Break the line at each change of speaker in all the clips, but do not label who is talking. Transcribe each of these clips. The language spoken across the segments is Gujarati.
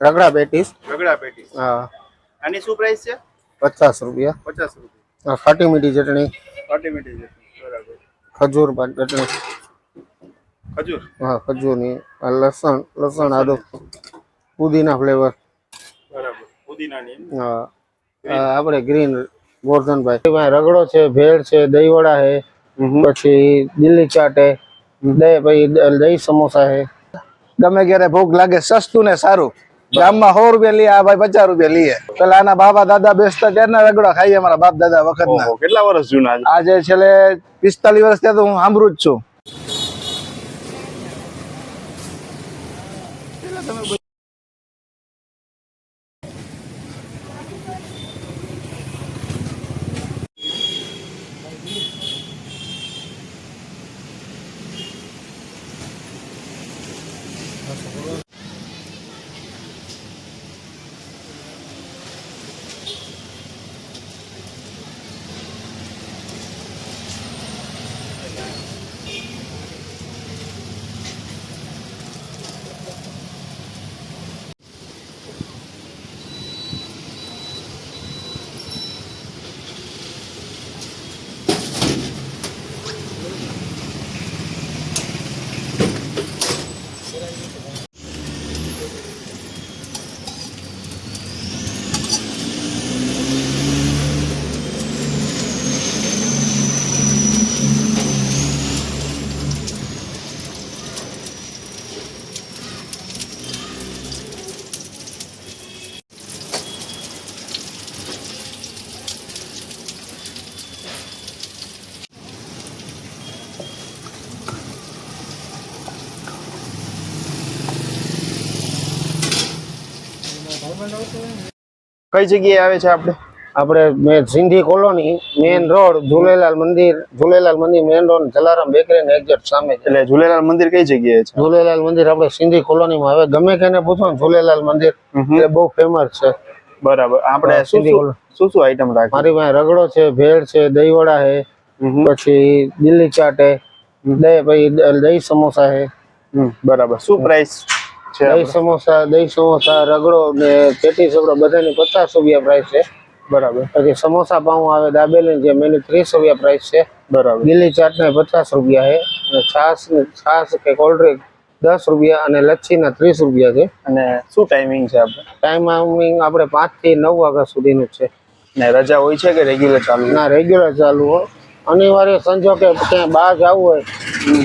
રગડા પેટીસ.
રગડા પેટીસ.
હા.
આની શું પ્રાઇસ છે?
પચાસ રૂપિયા.
પચાસ રૂપિયા.
આ ખાટી મીઠી ચટણી.
ચટણી બરાબર.
ખજૂર ચટણી.
ખજૂર?
હા ખજૂરની. આ લસણ લસણ આદુ. પુદીના ફ્લેવર
બરાબર. પુદીનાની
હા. આપણે ગ્રીન ગોરધનભાઈ. રગડો છે ભેળ છે દહીંવડા છે પછી દિલ્હી ચાટ હે દહીં પછી દહીં સમોસા છે.
ગમે ત્યારે ભૂખ લાગે સસ્તું ને સારું. ગામમાં સો રૂપિયા લઈએ આ ભાઈ પચાસ રૂપિયા લઈએ પેલા આના બાબા દાદા બેસતા ત્યારના રગડા ખાઈએ અમારા બાપ દાદા વખતના.
ઓહો કેટલા વર્ષ જૂના
આજે છેલ્લે પિસ્તાલીસ વર્ષ ત્યાં તો હું સાંભળું જ છું.
કઈ જગ્યાએ આવે છે આપણે?
આપણે મેં Sindhi colony main road Jhulelal મંદિર ઝુલેલાલ મંદિર મેન રોડ જલારામ બેકરી ને એક્ઝેક્ટ સામે
એટલે ઝુલેલાલ મંદિર કઈ જગ્યાએ છે?
ઝુલેલાલ મંદિર આપણે સિંધી કોલોનીમાં. હવે ગમે કેને પૂછો ને ઝુલેલાલ મંદિર એટલે બહુ ફેમસ છે.
બરાબર. આપણે શું
સિંધી
શું. શું આઈટમ રાખી?
મારી પાસે રગડો છે ભેળ છે દહીંવડા છે પછી દિલ્હી ચાટ છે દહીં પછી દહીં સમોસા છે.
બરાબર. શું પ્રાઇસ છે
દહીં સમોસા દહીં સમોસા રગડો ને પેટી સગડો બધાની પચાસ રૂપિયા પ્રાઇસ છે.
બરાબર.
પછી સમોસા પાઉં આવે દાબેલી જે મેની ત્રીસ રૂપિયા પ્રાઇસ છે.
બરાબર.
લીલી ચાટ ને પચાસ રૂપિયા છે અને છાસ છાશ કે કોલ્ડ ડ્રિંક દસ રૂપિયા અને લચ્છીના ત્રીસ રૂપિયા છે.
અને શું ટાઈમિંગ છે આપણે?
ટાઈમિંગ આપણે પાંચથી નવ વાગ્યા સુધીનું છે.
ને રજા હોય છે કે રેગ્યુલર ચાલુ?
ના રેગ્યુલર ચાલુ હોય અનિવાર્ય સંજોગે ક્યાંય બહાર જવું હોય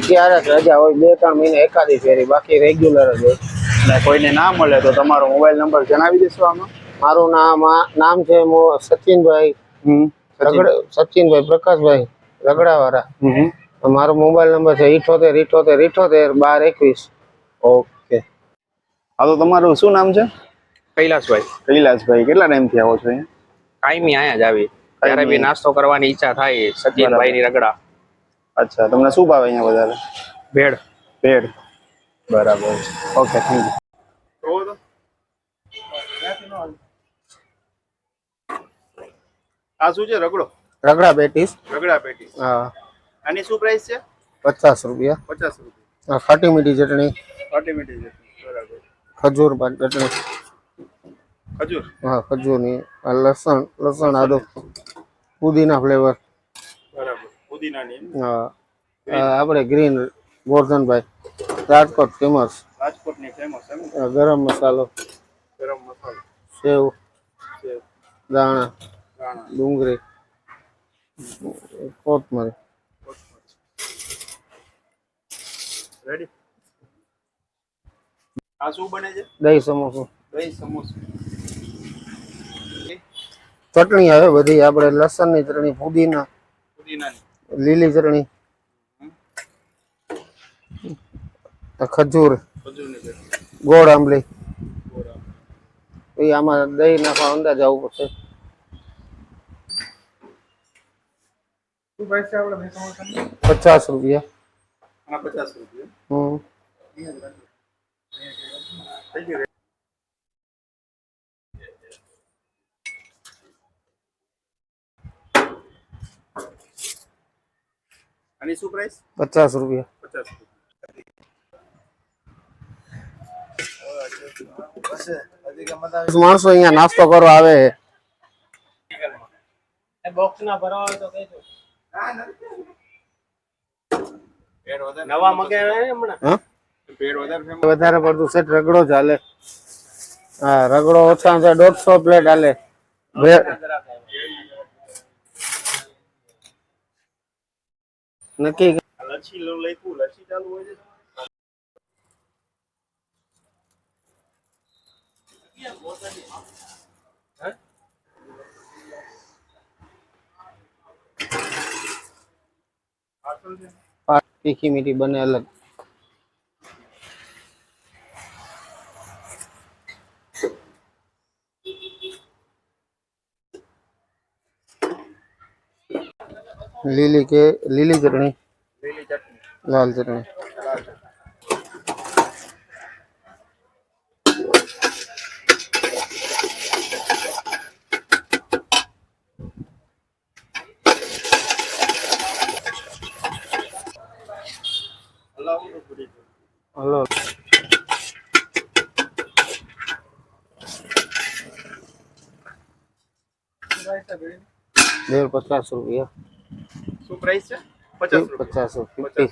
ત્યારે જ રજા હોય બે ત્રણ મહિને એકાદી ફેરી બાકી રેગ્યુલર જ હોય.
અને કોઈને ના મળે તો તમારો મોબાઈલ નંબર જણાવી દેશો આમાં.
મારું નામ આ- નામ છે સચિનભાઈ સચિનભાઈ પ્રકાશભાઈ રગડાવાળા.
હમ.
મારો મોબાઈલ નંબર છે ઇઠોતેર ઇઠોતેર ઇઠોતેર બાર એકવીસ.
ઓકે. હા તો તમારું શું નામ છે?
કૈલાસભાઈ
કૈલાસભાઈ કેટલા ટાઈમથી આવો છો અહીંયા?
કાયમી અહીંયા જ આવી. ત્યારે બી નાસ્તો કરવાની ઈચ્છા થાય સચિનભાઈ ની રગડા.
અચ્છા તમને શું ભાવે અહીંયા વધારે?
ભેળ.
ભેળ. બરાબર. ઓકે થેન્ક યુ આ શું છે રગડો?
રગડા પેટીસ.
રગડા
હા.
આની શું પ્રાઇસ છે?
પચાસ રૂપિયા.
પચાસ રૂપિયા.
આ ખાટી મીઠી ચટણી.
બરાબર.
ખજૂર ચટણી.
ખજૂર?
હા ખજૂરની. લસણ લસણ આદુ. પુદીના ફ્લેવર.
બરાબર. પુદીનાની
હા. આપણે ગ્રીન ગોરધનભાઈ. રાજકોટ ફેમસ
રાજકોટની ફેમસ
ગરમ મસાલો.
ગરમ મસાલો.
સેવ
સેવ.
દાણા
ધાણા
ડુંગળી કોથમરી.
રેડી આ શું બને છે?
દહીં સમોસું.
દહીં સમોસા.
ચટણી આવે બધી. આપણે લસણની ચટણી
ફુદીના.
લીલી ચટણી. ખજૂર. ગોળ આંબલી. એ આમાં દહીં નાખવા અંદાજ આવવું પડશે. પચાસ રૂપિયા.
પચાસ રૂપિયા.
હમ.
થઈ ગયું આની શું પ્રાઇસ
પચાસ રૂપિયા
પચાસ રૂપિયા
માણસો અહીંયા નાસ્તો કરવા આવે છે
બોક્સ ના ભરવા હોય તો કહેજો નવા મગાવ્યા ને હમણાં
હા? વધારે પડતું સેટ રગડો ચાલે હા રગડો ઓછા છે દોઢસો પ્લેટ હાલે. નક્કી.
લચ્છી લખ્યું લચ્છી ચાલુ હોય છે.
તીખી મીઠી બને અલગ. લીલી કે લીલી ચટણી
લીલી ચટણી
લાલ ચટણી
હલાવું તો પૂરી
હલો બે પચાસ રૂપિયા
શું પ્રાઇસ છે? પચાસ
પચાસ પચાસ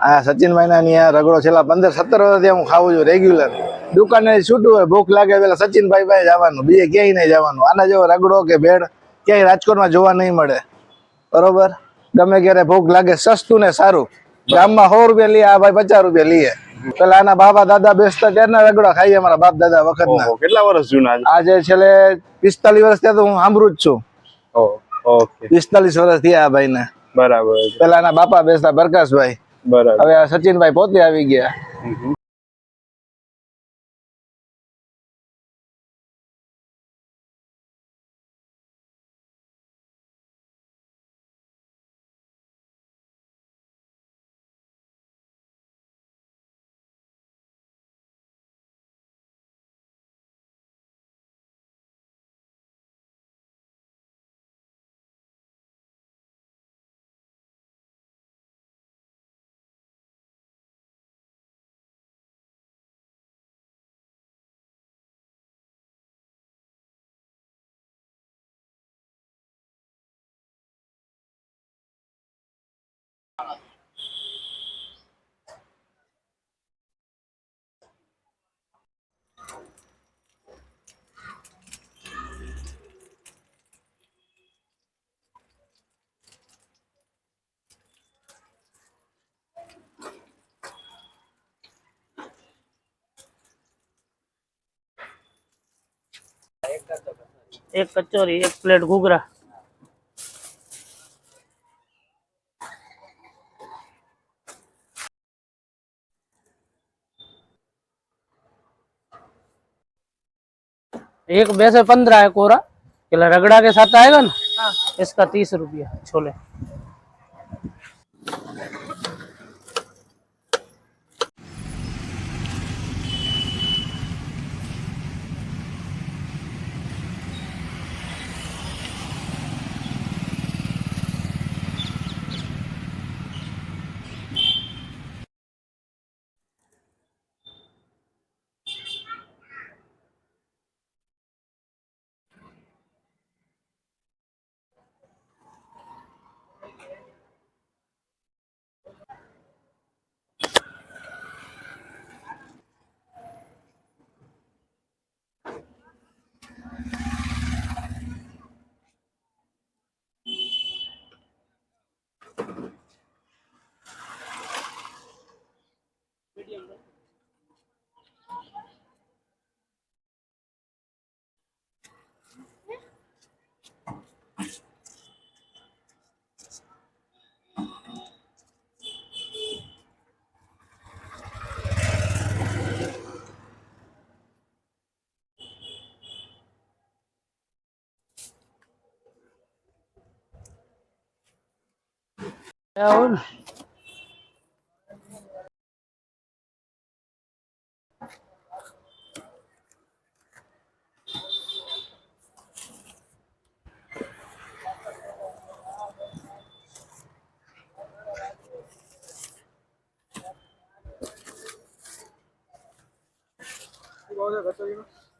આ સચિનભાઈ ના અહીંયા રગડો છેલ્લા પંદર સત્તર વર્ષથી હું ખાવું છું રેગ્યુલર દુકાને છૂટું હોય ભૂખ લાગે પેલા સચિનભાઈ ભાઈ જવાનું. બીજે ક્યાંય નહીં જવાનું. આના જેવો રગડો કે ભેળ ક્યાંય રાજકોટમાં જોવા નહીં મળે. બરોબર? ગમે ક્યારે ભૂખ લાગે સસ્તું ને સારું. ગામમાં સો રૂપિયા લઈએ આ ભાઈ પચાસ રૂપિયા લઈએ પેલા એના બાબા દાદા બેસતા ત્યારના રગડો ખાઈએ અમારા બાપ દાદા વખતના.
ઓહો કેટલા વર્ષ જૂના
આજે છેલ્લે પિસ્તાલીસ વર્ષ ત્યાં તો હું સાંભળું જ છું. પિસ્તાલીસ વર્ષ થયા ભાઈ ને
બરાબર
પેલા એના બાપા બેસતા પ્રકાશભાઈ
બરાબર.
હવે આ સચિનભાઈ પોતે આવી ગયા.
એક કચોરી એક પ્લેટ ઘૂઘરા. एक वैसे पंद्रह है कोरा केला रगड़ा के साथ आएगा ना इसका तीस रुपया छोले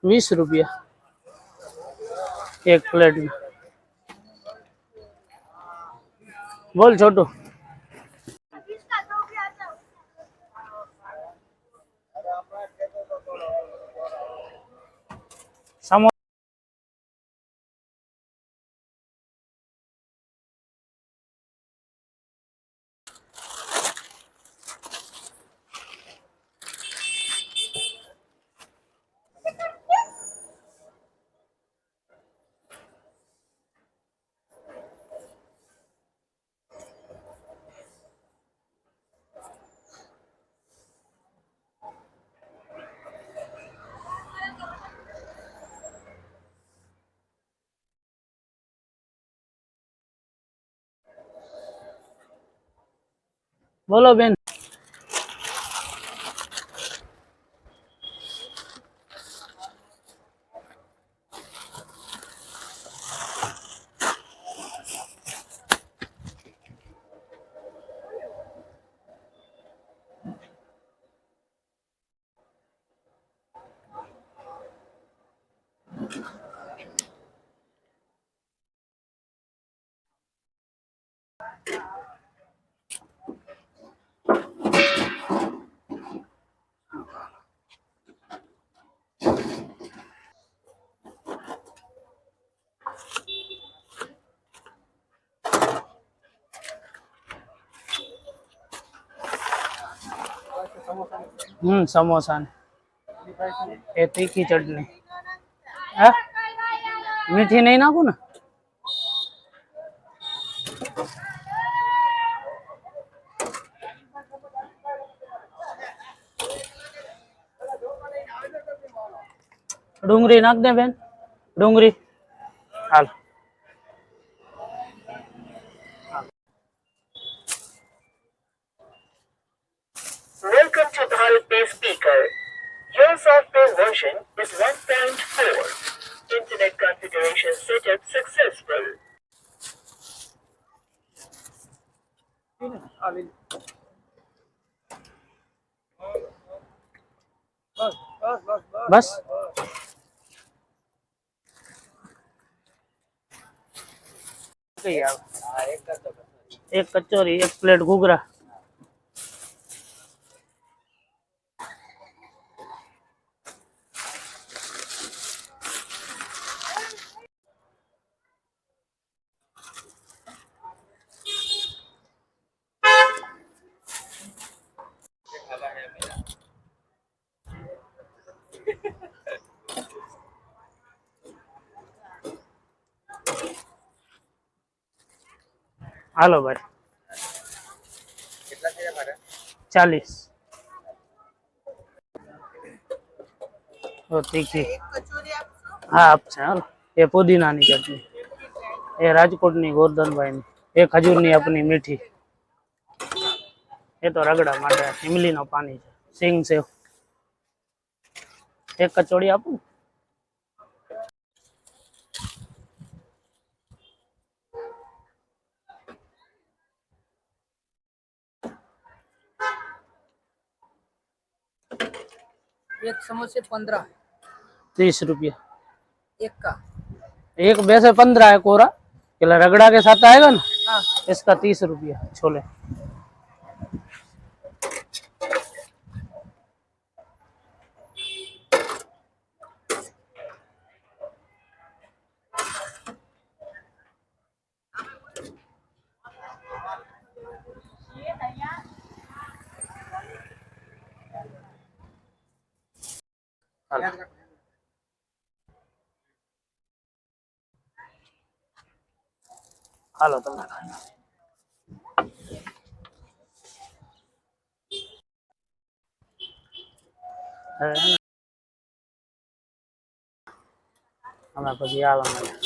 बीस रुपया। एक प्लेट में। बोल छोटू। બોલો બેન. હમ સમોસા ને એ તીખી ચટણી હા મીઠી નહીં નાખું ને ડુંગળી નાખ દે બેન ડુંગળી હાલ
is 1.4. Internet configuration setup successful.
બસ કઈ આવે એક કચોરી એક હાલો ભાઈ. ચાલીસ. ઓ તીખી હા આપશે હાલો. એ પુદીનાની ચટણી. એ રાજકોટની ગોરધનભાઈની. એ ખજૂરની આપની મીઠી. એ તો રગડા માટે ઇમલીનો પાણી છે. સિંગ સેવ. એક કચોડી આપું?
एक समोसे पंद्रह।
तीस रुपया।
एक का।
एक वैसे पंद्रह है कोरा। रगड़ा के साथ आएगा ना?
हाँ।
इसका तीस रुपया छोले। હાલો તમે ખાઈ લો. હવે હે ને અમે પછી આવવાના છે.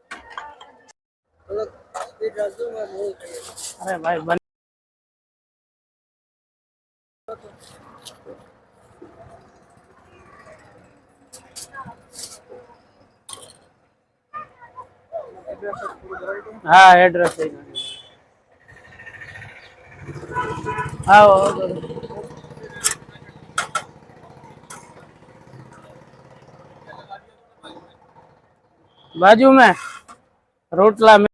अरे भाई बन... हाँ एड्रेस हाँ। बाजू में रोटला में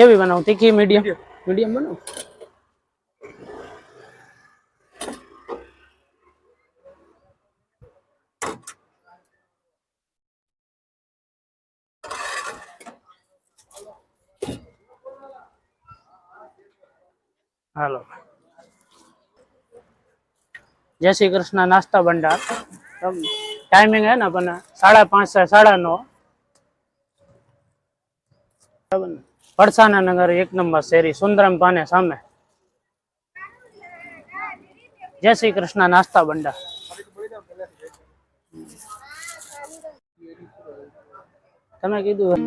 કેવી બનાવું? તીખી મીડિયમ? મીડિયમ. બનાવું? હાલો. જય શ્રી કૃષ્ણ નાસ્તા ભંડાર. ટાઈમિંગ હે ને પણ સાડા પાંચ સાડા નો બરાબર પડસાના નગર એક નંબર શેરી સુંદરમ પાને સામે. જય શ્રી કૃષ્ણ, નાસ્તા બંડા. તમે કીધું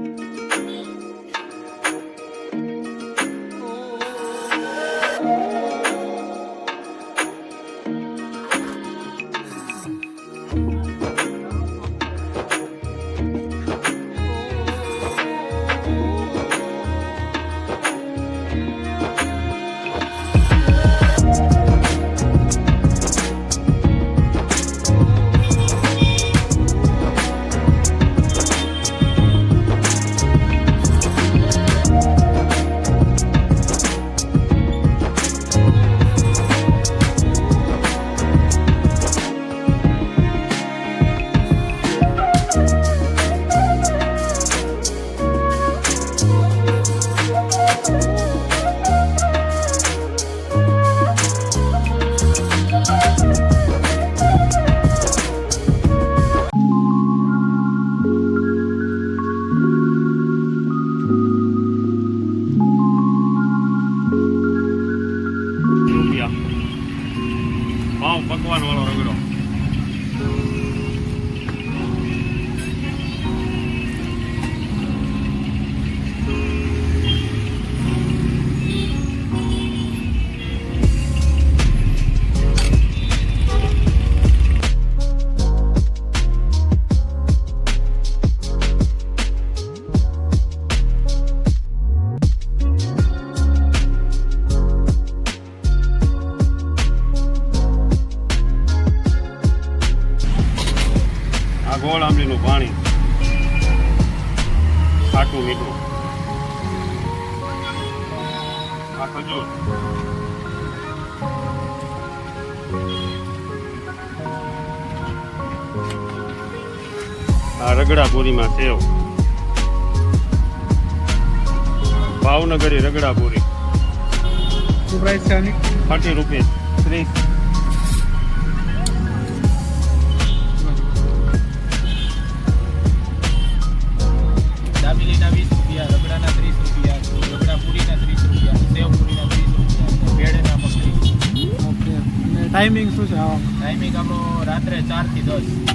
ગોળ આંબલીનું પાણી. ખાટું મીઠું. આ ખજૂર. આ રગડા પૂરીમાં સેવ. ભાવનગરી રગડા પૂરી થર્ટી રૂપીસ ત્રીસ.
ટાઈમિંગ
આપણો રાત્રે ચારથી દસ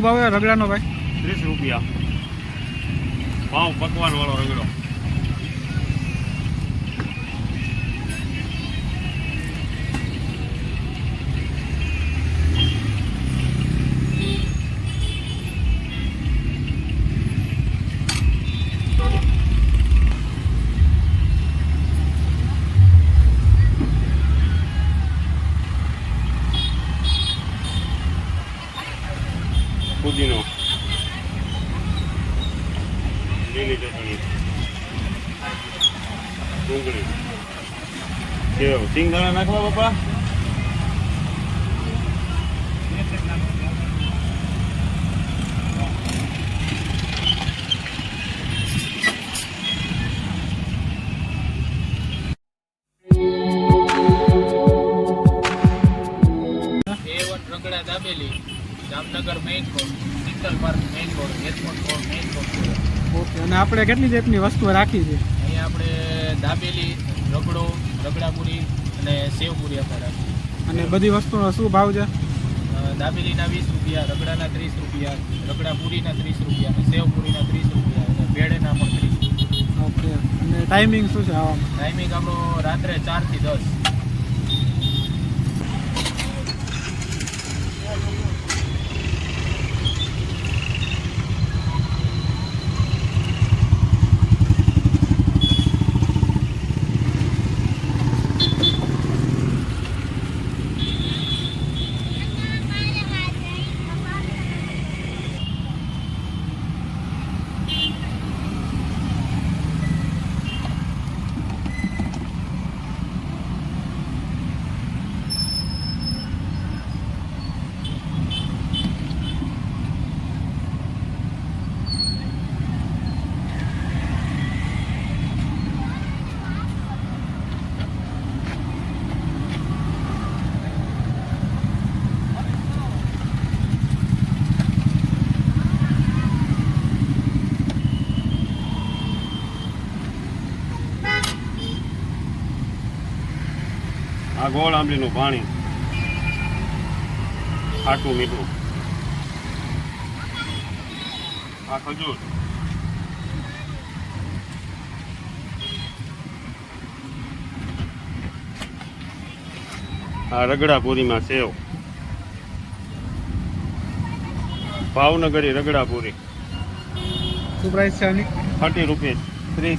શું ભાવ રગડાનો ભાઈ?
ત્રીસ રૂપિયા. ભાવ પકવાન વાળો રગડો. સિંગદાણા નાખવા બાપા
એ વન રગડા dabeli Jamnagar main road Shital park main road airport road main road
okay અને આપણે કેટલી જાતની વસ્તુઓ રાખી છે?
અહીંયા આપણે દાબેલી રગડો રગડાપુરી અને સેવ પૂરિયા રાખીએ
અને બધી વસ્તુનો શું ભાવ છે?
દાબેલીના વીસ રૂપિયા રગડાના ત્રીસ રૂપિયા રગડા પૂરીના ત્રીસ રૂપિયા અને સેવપુરીના ત્રીસ રૂપિયા અને ભેળેના પણ ત્રીસ.
ઓકે. અને ટાઈમિંગ શું છે આવવામાં
ટાઈમિંગ આપણો રાત્રે ચારથી દસ.
આ ગોળ આંબલીનું પાણી. ખાટું મીઠું. આ ખજૂર. આ રગડાપુરીમાં સેવ. ભાવનગરી રગડાપુરી.
શું પ્રાઇસ છે આની?
Thirty rupees. ત્રીસ.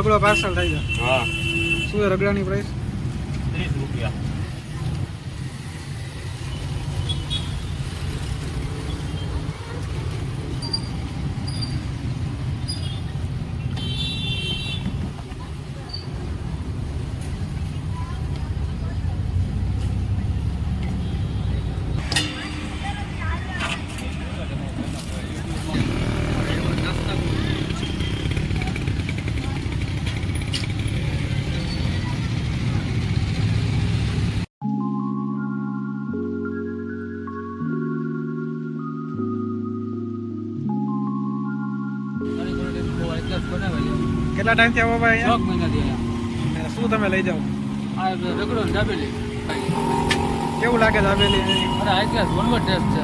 રગડો પાર્સલ થઈ જાય
હા.
શું રગડાની પ્રાઇસ કેટલા ટાઈમથી આવો ભાઈ
મહિનાથી
અહીંયા શું તમે લઈ જાઓ?
આ રગડો દાબેલી
કેવું લાગે દાબેલી
અરે આ ક્લાસ વનવર ટેસ્ટ છે?